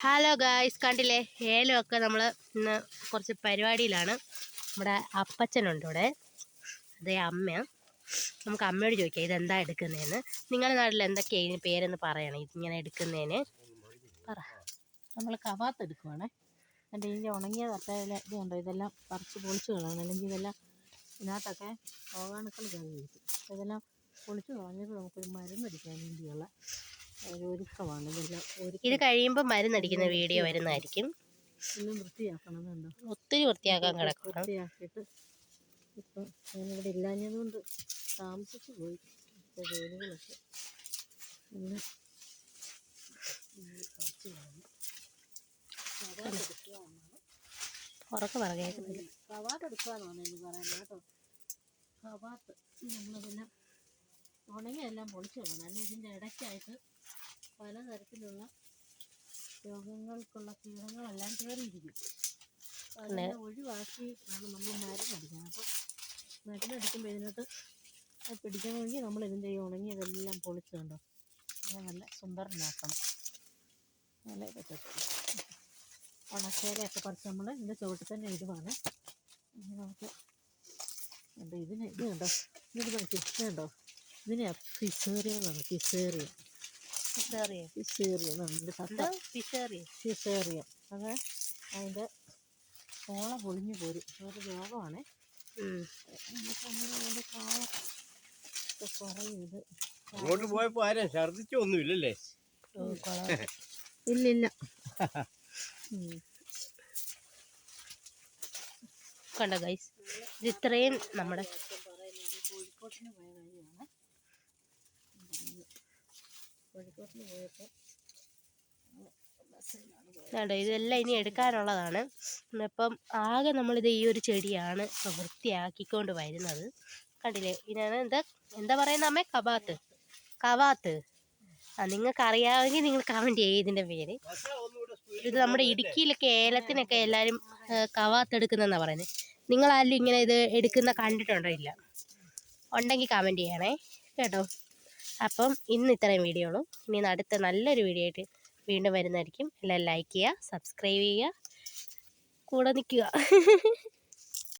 Hello guys കണ്ടില്ലേ? ഏലമൊക്കെ നമ്മൾ ഇന്ന് കുറച്ച് പരിപാടിയിലാണ്. നമ്മുടെ അപ്പച്ചനുണ്ട് ഇവിടെ. അതേ അമ്മ നമുക്ക് അമ്മയോട് ചോദിക്കാം ഇതെന്താ എടുക്കുന്നതെന്ന് നിങ്ങളുടെ നാട്ടിൽ എന്തൊക്കെയാണ് ഇതിന് പേരെന്ന് പറയണം ഇതിങ്ങനെ എടുക്കുന്നതിന് പറ. നമ്മൾ കവാത്ത് എടുക്കുവാണേ. എന്റെ ഇതിന്റെ ഉണങ്ങിയ തട്ടയിലെ ഇതുണ്ടോ ഇതെല്ലാം പറിച്ച് പൊളിച്ച് കളയണം. അല്ലെങ്കിൽ ഇതെല്ലാം ഇതിനകത്തൊക്കെ രോഗാണുക്കൾ കയറി ഇതെല്ലാം പൊളിച്ച് കളഞ്ഞിട്ട് നമുക്കൊരു മരുന്നടിക്കാൻ വേണ്ടിയുള്ള ഇത് കഴിയുമ്പോൾ മരുന്നടിക്കുന്ന വീഡിയോ വരുന്നതായിരിക്കും. ഒത്തിരി വൃത്തിയാക്കാൻ കിടക്കണം. വൃത്തിയാക്കിയിട്ട് ഇപ്പം ഞാനിവിടെ ഇല്ലാഞ്ഞതുകൊണ്ട് താമസിച്ച് പോയി. ജോലികളൊക്കെ ഉറക്കെ എടുക്കാന്നാണ് എനിക്ക് പറയുന്നത് കേട്ടോ. ഉണങ്ങിയെല്ലാം പൊളിച്ചു കളയണം അല്ലെങ്കിൽ ഇതിന്റെ ഇടയ്ക്കായിട്ട് പലതരത്തിലുള്ള രോഗങ്ങൾക്കുള്ള കീടങ്ങളെല്ലാം കയറിയിരിക്കും അതിനെ ഒഴിവാക്കി ആണ് നമ്മൾ മരുന്നടിക്കണം അപ്പോൾ മരുന്നടിക്കുമ്പോൾ ഇതിനകത്ത് അത് പിടിക്കണമെങ്കിൽ നമ്മൾ ഇതിന്റെ ഈ ഉണങ്ങിയതെല്ലാം പൊളിച്ച് കണ്ടോ? അങ്ങനെ നല്ല സുന്ദരനാക്കണം. നല്ല പറ്റത്തുള്ളൂ ഉണക്കേലയൊക്കെ പറിച്ച് നമ്മൾ ഇതിന്റെ ചുവട്ടിൽ തന്നെ ഇടുവാണ്. നമുക്ക് കണ്ടോ ഇതിന് ഇത് കണ്ടോ? ഇത് നോക്കി ഇത് കണ്ടോ? ഇതിനെ ഫിസേറിയ എന്നാണ് ഫിസേറിയ ഫിസേറിയ അത്. അതിന്റെ ഓള പൊളിഞ്ഞു പോരും. ഒരു രോഗമാണ്. നമുക്ക് അങ്ങനെ അതിന്റെ കായ ഒക്കെ കുറയും ഇത് അങ്ങോട്ട് പോയപ്പോ ആരും ഛർദിച്ചൊന്നുമില്ലല്ലേ? ഇല്ലില്ല. ഉം. കണ്ടോ ഗൈസ് ഇത് ഇത്രയും നമ്മുടെ കോഴിക്കോട്ടിന് പോയ കാര്യമാണ്. കോഴിക്കോട്ടിന് പോയപ്പോൾ ണ്ടോ ഇതെല്ലാം ഇനി എടുക്കാനുള്ളതാണ്. ഇപ്പം ആകെ നമ്മളിത് ഈ ഒരു ചെടിയാണ് ഇപ്പം വൃത്തിയാക്കിക്കൊണ്ട് വരുന്നത്. കണ്ടില്ലേ? ഇതിനാണ് എന്താ എന്താ പറയുന്ന അമ്മേ? കബാത്ത് കവാത്ത്. ആ നിങ്ങൾക്ക് അറിയാമെങ്കിൽ നിങ്ങൾ കമന്റ് ചെയ്യും ഇതിന്റെ പേര്. ഇത് നമ്മുടെ ഇടുക്കിയിലൊക്കെ ഏലത്തിനൊക്കെ എല്ലാവരും കവാത്ത് എടുക്കുന്നതെന്നാണ് പറയുന്നത് നിങ്ങളാരും ഇങ്ങനെ ഇത് എടുക്കുന്ന കണ്ടിട്ടുണ്ടോ ഇല്ല? ഉണ്ടെങ്കിൽ കമന്റ് ചെയ്യണേ. കേട്ടോ? അപ്പം ഇന്ന് ഇത്രയും വീഡിയോ ഉള്ളൂ. ഇനി അടുത്ത നല്ലൊരു വീഡിയോ ആയിട്ട് വീണ്ടും വരുന്നതായിരിക്കും. എല്ലാം ലൈക്ക് ചെയ്യുക സബ്സ്ക്രൈബ് ചെയ്യുക കൂടെ നിൽക്കുക.